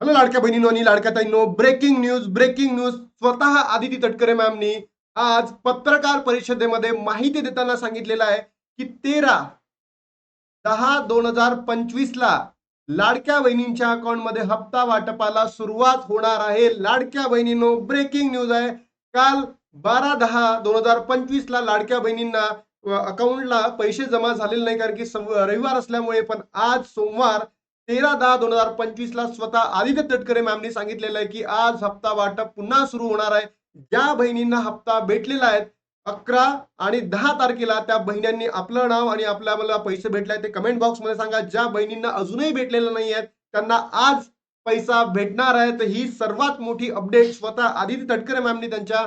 Hello लाडक्या बहिणीनो आणि लाडक्या ताईंनो ब्रेकिंग न्यूज ब्रेकिंग न्यूज स्वतः आदिती तटकरे मॅमनी आज पत्रकार परिषदेमध्ये माहिती देताना सांगितलेलं आहे की तेरा दहा दोन हजार पंचवीस ला लाडक्या बहिणींच्या अकाउंटमध्ये हप्ता वाटपाला सुरुवात होणार आहे. लाडक्या बहिणींनो ब्रेकिंग न्यूज आहे. काल बारा दहा दोन हजार पंचवीस ला लाडक्या बहिणींना अकाउंटला पैसे जमा झालेले नाही कारण की रविवार असल्यामुळे पण आज सोमवार तेरा दहा दोन हजार पंचवीस ला स्वतः आदित्य तटकरे मॅमनी सांगितलेलं आहे की आज हप्ता वाटप पुन्हा सुरू होणार आहे. ज्या बहिणींना हप्ता भेटलेला आहे अकरा आणि दहा तारखेला त्या बहिणींनी आपलं नाव आणि आपल्याला पैसे भेटले आहेत ते कमेंट बॉक्समध्ये सांगा. ज्या बहिणींना अजूनही भेटलेलं नाही आहेत त्यांना आज पैसा भेटणार आहे. तर ही सर्वात मोठी अपडेट स्वतः आदित्य तटकरे मॅमनी त्यांच्या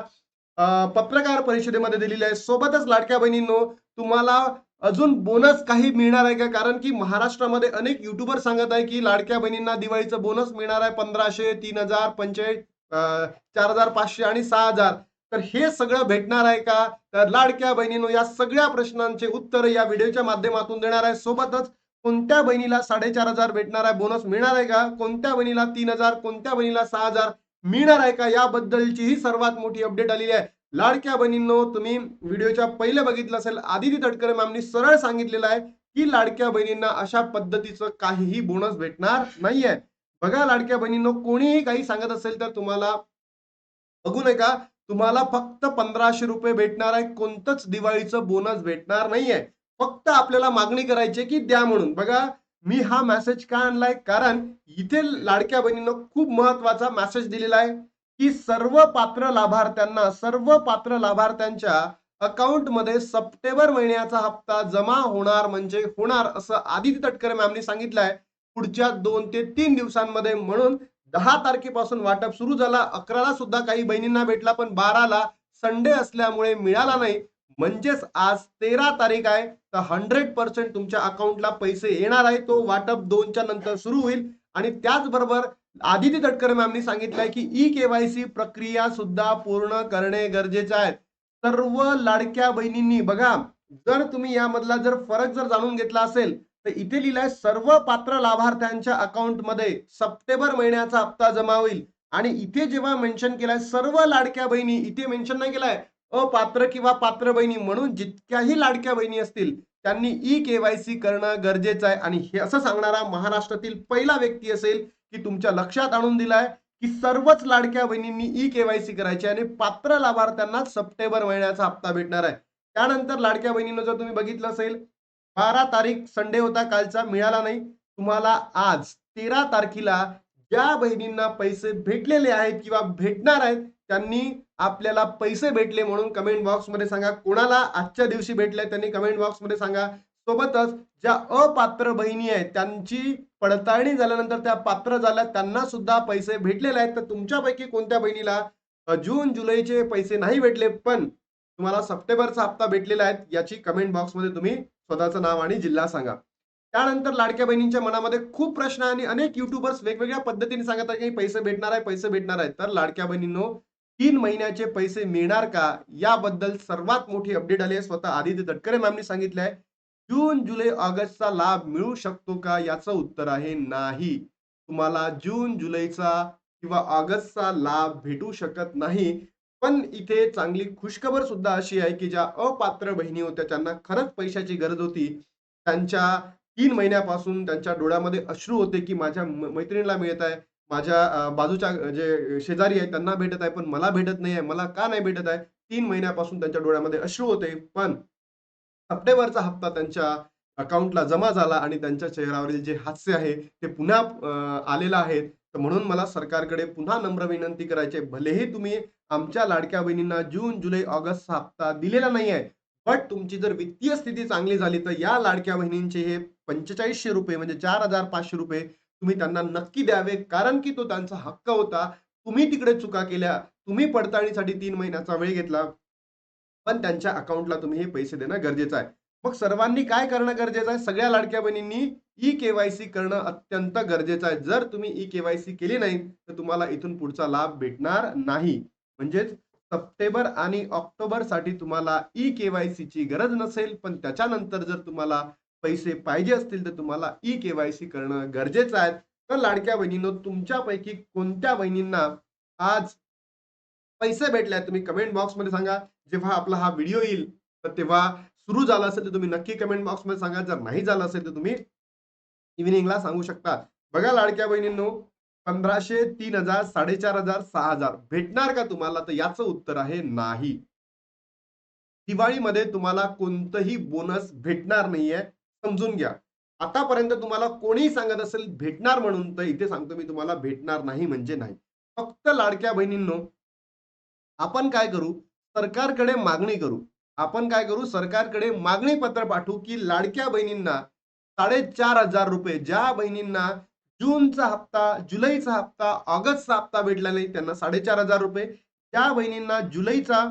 पत्रकार परिषदेमध्ये दिलेली आहे. सोबतच लाडक्या बहिणींनो तुम्हाला अजून बोनस काही मिळणार आहे का? कारण की महाराष्ट्रामध्ये अनेक युट्यूबर सांगत आहे की लाडक्या बहिणींना दिवाळीचं बोनस मिळणार आहे पंधराशे तीन हजार पंचेचाळीस चार हजार पाचशे आणि सहा हजार. तर हे सगळं भेटणार आहे का? तर लाडक्या बहिणींनो या सगळ्या प्रश्नांचे उत्तर या व्हिडिओच्या माध्यमातून देणार आहे. सोबतच कोणत्या बहिणीला साडेचार हजार भेटणार आहे बोनस मिळणार आहे का? कोणत्या बहिणीला तीन हजार कोणत्या बहिणीला सहा हजार मिळणार आहे का? याबद्दलची ही सर्वात मोठी अपडेट आलेली आहे. लाडक्या बहिणींनो तुम्ही व्हिडिओच्या पहिले बघितलं असेल आदिती तटकरे मॅमनी सरळ सांगितलेलं आहे की लाडक्या बहिणींना अशा पद्धतीचं काहीही बोनस भेटणार नाहीये. बघा लाडक्या बहिणींनो कोणीही काही सांगत असेल तर तुम्हाला बघू नये का तुम्हाला फक्त पंधराशे रुपये भेटणार आहे कोणतंच दिवाळीचं बोनस भेटणार नाहीये. फक्त आपल्याला मागणी करायची की द्या म्हणून. बघा मी हा मेसेज का आणलाय? कारण इथे लाडक्या बहिणींनो खूप महत्त्वाचा मेसेज दिलेला आहे. की सर्व पात्र लाभार्थ्यांना सर्व पात्र लाभार्थ्यांच्या अकाउंटमध्ये सप्टेंबर महिन्याचा हप्ता जमा होणार म्हणजे होणार असं आदित्य तटकरे मॅमनी सांगितलंय. पुढच्या दोन ते तीन दिवसांमध्ये म्हणून दहा तारखेपासून वाटप सुरू झाला. अकराला सुद्धा काही बहिणींना भेटला पण बाराला संडे असल्यामुळे मिळाला नाही. म्हणजेच आज तेरा तारीख आहे तर हंड्रेड पर्सेंट तुमच्या अकाउंटला पैसे येणार आहे. तो वाटप दोनच्या नंतर सुरू होईल आणि त्याचबरोबर आदित्य तटकरे मॅमनी सांगितलंय की ई केवायसी प्रक्रिया सुद्धा पूर्ण करणे गरजेचे आहे. सर्व लाडक्या बहिणींनी बघा जर तुम्ही यामधला जर फरक जर जाणून घेतला असेल तर इथे लिहिलंय सर्व पात्र लाभार्थ्यांच्या अकाउंटमध्ये सप्टेंबर महिन्याचा हप्ता जमा होईल. आणि इथे जेव्हा मेन्शन केलाय सर्व लाडक्या बहिणी इथे मेन्शन नाही केलाय अपात्र किंवा पात्र बहिणी म्हणून जितक्याही लाडक्या बहिणी असतील त्यांनी ई केवायसी करणं गरजेचं आहे. आणि हे असं सांगणारा महाराष्ट्रातील पहिला व्यक्ती असेल की तुमच्या लक्षात आणून दिलाय की सर्वच लाडक्या बहिणींनी ई केवायसी करायची आणि पात्र लाभार्थ्यांना सप्टेंबर महिन्याचा हप्ता भेटणार आहे. त्यानंतर लाडक्या बहिणींना जर तुम्ही बघितलं असेल बारा तारीख संडे होता कालचा मिळाला नाही. तुम्हाला आज तेरा तारखेला ज्या बहिणींना पैसे भेटलेले आहेत किंवा भेटणार आहेत त्यांनी आपल्याला पैसे भेटले म्हणून कमेंट बॉक्समध्ये सांगा. कोणाला आजच्या दिवशी भेटले त्यांनी कमेंट बॉक्समध्ये सांगा. सोबतच ज्या अपात्र बहिणी आहेत त्यांची पडताळणी झाल्यानंतर त्या पात्र झाल्या. त्यांना सुद्धा पैसे भेटलेले आहेत. तर तुमच्यापैकी कोणत्या बहिणीला जून जुलैचे पैसे नाही भेटले पण तुम्हाला सप्टेंबरचा हप्ता भेटलेला आहे याची कमेंट बॉक्समध्ये तुम्ही स्वतःचं नाव आणि जिल्हा सांगा. त्यानंतर लाडक्या बहिणींच्या मनामध्ये खूप प्रश्न आणि अनेक युट्यूबर्स वेगवेगळ्या पद्धतीने सांगत आहे की पैसे भेटणार आहे पैसे भेटणार आहे तर लाडक्या बहिणींनो तीन महिन्याचे पैसे मिळणार का? याबद्दल सर्वात मोठी अपडेट आली आहे. स्वतः आदित्य तटकरे मॅमनी सांगितलं आहे. जून जुलै ऑगस्टचा लाभ मिळू शकतो का याचं उत्तर आहे नाही. तुम्हाला जून जुलैचा किंवा ऑगस्टचा लाभ भेटू शकत नाही. पण इथे चांगली खुशखबर सुद्धा अशी आहे की ज्या अपात्र बहिणी होत्या त्यांना खरंच पैशाची गरज होती त्यांच्या तीन महिन्यापासून त्यांच्या डोळ्यामध्ये अश्रू होते की माझ्या मैत्रिणीला मिळत आहे माझ्या बाजूच्या जे शेजारी आहे त्यांना भेटत आहे पण मला भेटत नाही आहे मला का नाही भेटत आहे? तीन महिन्यापासून त्यांच्या डोळ्यामध्ये अश्रू होते पण सप्टेंबरचा हप्ता त्यांच्या अकाउंटला जमा झाला आणि त्यांच्या चेहऱ्यावरील जे हास्य आहे ते पुन्हा आलेलं आहे. तर म्हणून मला सरकारकडे पुन्हा नम्र विनंती करायची भलेही तुम्ही आमच्या लाडक्या बहिणींना जून जुलै ऑगस्ट हप्ता दिलेला नाही आहे बट तुमची जर वित्तीय स्थिती चांगली झाली तर या लाडक्या बहिणींचे हे पंचेचाळीसशे रुपये म्हणजे चार हजार पाचशे रुपये तुम्ही त्यांना नक्की द्यावे कारण की तो त्यांचा हक्क होता. तुम्ही तिकडे चुका केल्या तुम्ही पडताळणीसाठी तीन महिन्याचा वेळ घेतला. पण त्यांच्या अकाउंटला तुम्ही हे पैसे देणं गरजेचं आहे. मग सर्वांनी काय करणं गरजेचं आहे? सगळ्या लाडक्या बहिणींनी ई केवायसी करणं अत्यंत गरजेचं आहे. जर तुम्ही ई केवायसी केली नाही तर तुम्हाला इथून पुढचा लाभ भेटणार नाही. म्हणजेच सप्टेंबर आणि ऑक्टोबरसाठी तुम्हाला ई केवायसी ची गरज नसेल पण त्याच्यानंतर जर तुम्हाला पैसे पाहिजे असतील तर तुम्हाला ई केवायसी करणं गरजेचं आहे. तर लाडक्या बहिणींनो तुमच्यापैकी कोणत्या बहिणींना आज पैसे भेटले तुम्ही कमेंट बॉक्समध्ये सांगा. जेव्हा आपला हा व्हिडिओ येईल तर तेव्हा सुरू झाला असेल तर तुम्ही नक्की कमेंट बॉक्समध्ये सांगा. जर नाही झालं असेल तर तुम्ही इव्हिनिंगला सांगू शकता. बघा लाडक्या बहिणींनो पंधराशे तीन हजार साडेचार हजार सहा हजार. भेटणार का तुम्हाला? तर याचं उत्तर आहे नाही. दिवाळीमध्ये तुम्हाला कोणतंही बोनस भेटणार नाहीये. समजून घ्या. आतापर्यंत तुम्हाला कोणीही सांगत असेल भेटणार म्हणून तर इथे सांगतो मी तुम्हाला भेटणार नाही म्हणजे नाही. फक्त लाडक्या बहिणींनो आपण काय करू? सरकारकडे मागणी करू. आपण काय करू? सरकारकडे मागणी पत्र पाठवू की लाडक्या बहिणींना साडेचार हजार रुपये. ज्या बहिणींना जूनचा हप्ता जुलैचा हप्ता ऑगस्टचा हप्ता भेटला नाही त्यांना साडेचार हजार रुपये. ज्या बहिणींना जुलैचा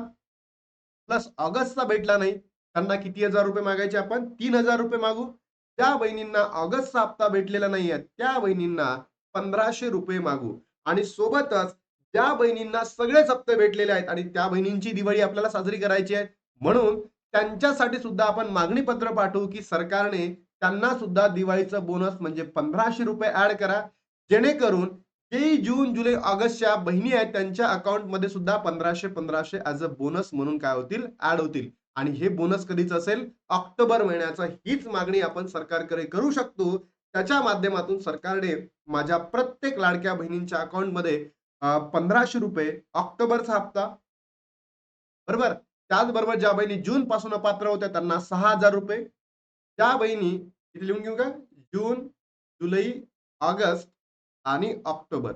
प्लस ऑगस्टचा भेटला नाही त्यांना किती हजार रुपये मागायचे आपण? तीन हजार रुपये मागू. त्या बहिणींना ऑगस्टचा हप्ता भेटलेला नाहीये. त्या बहिणींना पंधराशे रुपये मागू. आणि सोबतच त्या बहिणींना सगळेच हप्ते भेटलेले आहेत आणि त्या बहिणींची दिवाळी आपल्याला साजरी करायची आहे. म्हणून त्यांच्यासाठी सुद्धा आपण मागणी पत्र पाठवू की सरकारने त्यांना सुद्धा दिवाळीचं बोनस म्हणजे पंधराशे रुपये ऍड करा. जेणेकरून जे जून जुलै ऑगस्टच्या बहिणी आहेत त्यांच्या अकाउंटमध्ये सुद्धा पंधराशे पंधराशे ऍज अ बोनस म्हणून काय होतील? ऍड होतील. आणि हे बोनस कधीच असेल? ऑक्टोबर महिन्याचा हीच मागणी आपण सरकारकडे करू शकतो. त्याच्या माध्यमातून सरकारने माझ्या प्रत्येक लाडक्या बहिणींच्या अकाउंटमध्ये पंधराशे रुपये ऑक्टोबरचा हप्ता. बरोबर? त्याचबरोबर ज्या बहिणी जून पासून पात्र होत्या त्यांना सहा हजार रुपये. त्या बहिणी इथे लिहून घेऊ का? जून जुलै ऑगस्ट आणि ऑक्टोबर.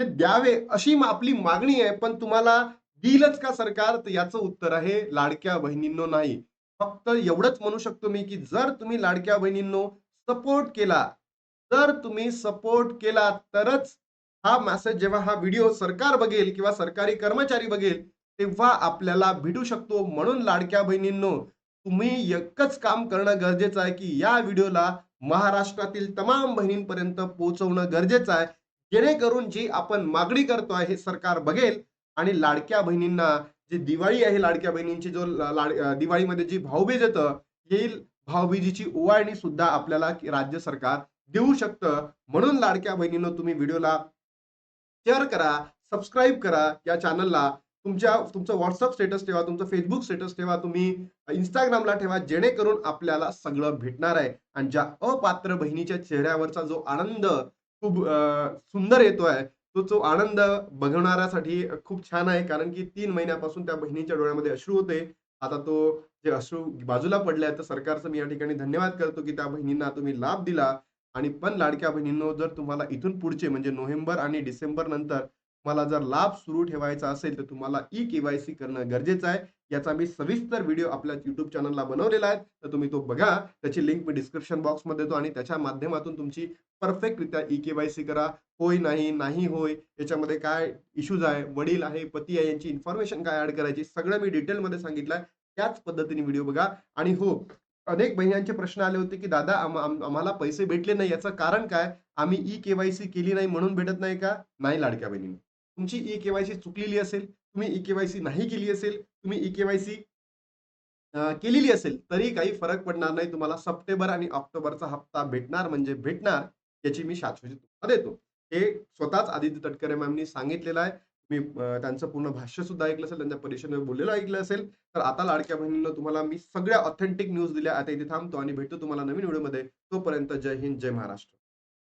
हे द्यावे अशी आपली मागणी आहे पण तुम्हाला दिलच का सरकार? तर याचं उत्तर आहे लाडक्या बहिणींनो नाही. फक्त एवढंच म्हणू शकतो मी की जर तुम्ही लाडक्या बहिणींनो सपोर्ट केला जर तुम्ही सपोर्ट केला तरच हा मेसेज जेव्हा हा व्हिडिओ सरकार बघेल किंवा सरकारी कर्मचारी बघेल तेव्हा आपल्याला भेटू शकतो. म्हणून लाडक्या बहिणींनो तुम्ही एकच काम करणं गरजेचं आहे की या व्हिडिओला महाराष्ट्रातील तमाम बहिणींपर्यंत पोहोचवणं गरजेचं आहे. जेणेकरून जी आपण मागणी करतोय हे सरकार बघेल. आणि लाडक्या बहिणींना जी दिवाळी आहे लाडक्या बहिणींची जो लाड दिवाळीमध्ये जी भाऊबीज येतं येईल भाऊबीजीची ओवाळणी सुद्धा आपल्याला राज्य सरकार देऊ शकतं. म्हणून लाडक्या बहिणींनो तुम्ही व्हिडिओला शेअर करा सबस्क्राईब करा या चॅनलला तुमच्या तुमचं व्हॉट्सअप स्टेटस ठेवा तुमचं फेसबुक स्टेटस ठेवा तुम्ही इंस्टाग्रामला ठेवा जेणेकरून आपल्याला सगळं भेटणार आहे. आणि ज्या अपात्र बहिणीच्या चेहऱ्यावरचा जो आनंद खूप सुंदर येतोय तो जो आनंद बघणाऱ्यासाठी खूप छान आहे. कारण की तीन महिन्यापासून त्या बहिणीच्या डोळ्यामध्ये अश्रू होते. आता तो जे अश्रू बाजूला पडले आहेत तर सरकारचं मी या ठिकाणी धन्यवाद करतो की त्या बहिणींना तुम्ही लाभ दिला. आणि पण लाडक्या बहिणींनो जर तुम्हाला इथून पुढचे म्हणजे नोव्हेंबर आणि डिसेंबर नंतर तुम्हाला जर लाभ सुरू ठेवायचा असेल तर तुम्हाला ई केवायसी करणं गरजेचं आहे. याचा मी सविस्तर व्हिडिओ आपल्या युट्यूब चॅनलला बनवलेला आहे. तर तुम्ही तो बघा. त्याची लिंक मी डिस्क्रिप्शन बॉक्समध्ये देतो आणि त्याच्या माध्यमातून तुमची परफेक्टरित्या ई केवायसी करा. होय नाही नाही होय याच्यामध्ये काय इश्यूज आहे वडील आहे पती आहे यांची इन्फॉर्मेशन काय ऍड करायची सगळं मी डिटेलमध्ये सांगितलं आहे. त्याच पद्धतीने व्हिडिओ बघा. आणि हो अनेक बहिण्यांचे प्रश्न आले होते की दादा आम- आम- आम्हाला पैसे भेटले नाही याचं कारण काय? आम्ही ई केवायसी केली नाही म्हणून भेटत नाही का? नाही लाडक्या बहिणी तुमची ई केवायसी चुकलेली असेल तुम्ही ई केवायसी नाही केली असेल तुम्ही ई केवायसी केलेली असेल तरी काही फरक पडणार नाही. तुम्हाला सप्टेंबर आणि ऑक्टोबरचा हप्ता भेटणार म्हणजे भेटणार याची मी शाश्वती तुम्हाला देतो. हे स्वतःच आदित्य तटकरे मॅमनी सांगितलेलं आहे. तुम्ही त्यांचं पूर्ण भाष्य सुद्धा ऐकलं असेल त्यांच्या परीक्षेमध्ये बोललेलं ऐकलं असेल तर आता लाडक्या बहिणींना तुम्हाला मी सगळ्या ऑथेंटिक न्यूज दिल्या. आता इथे थांबतो आणि भेटतो तुम्हाला नवीन व्हिडिओमध्ये. तोपर्यंत जय हिंद जय महाराष्ट्र.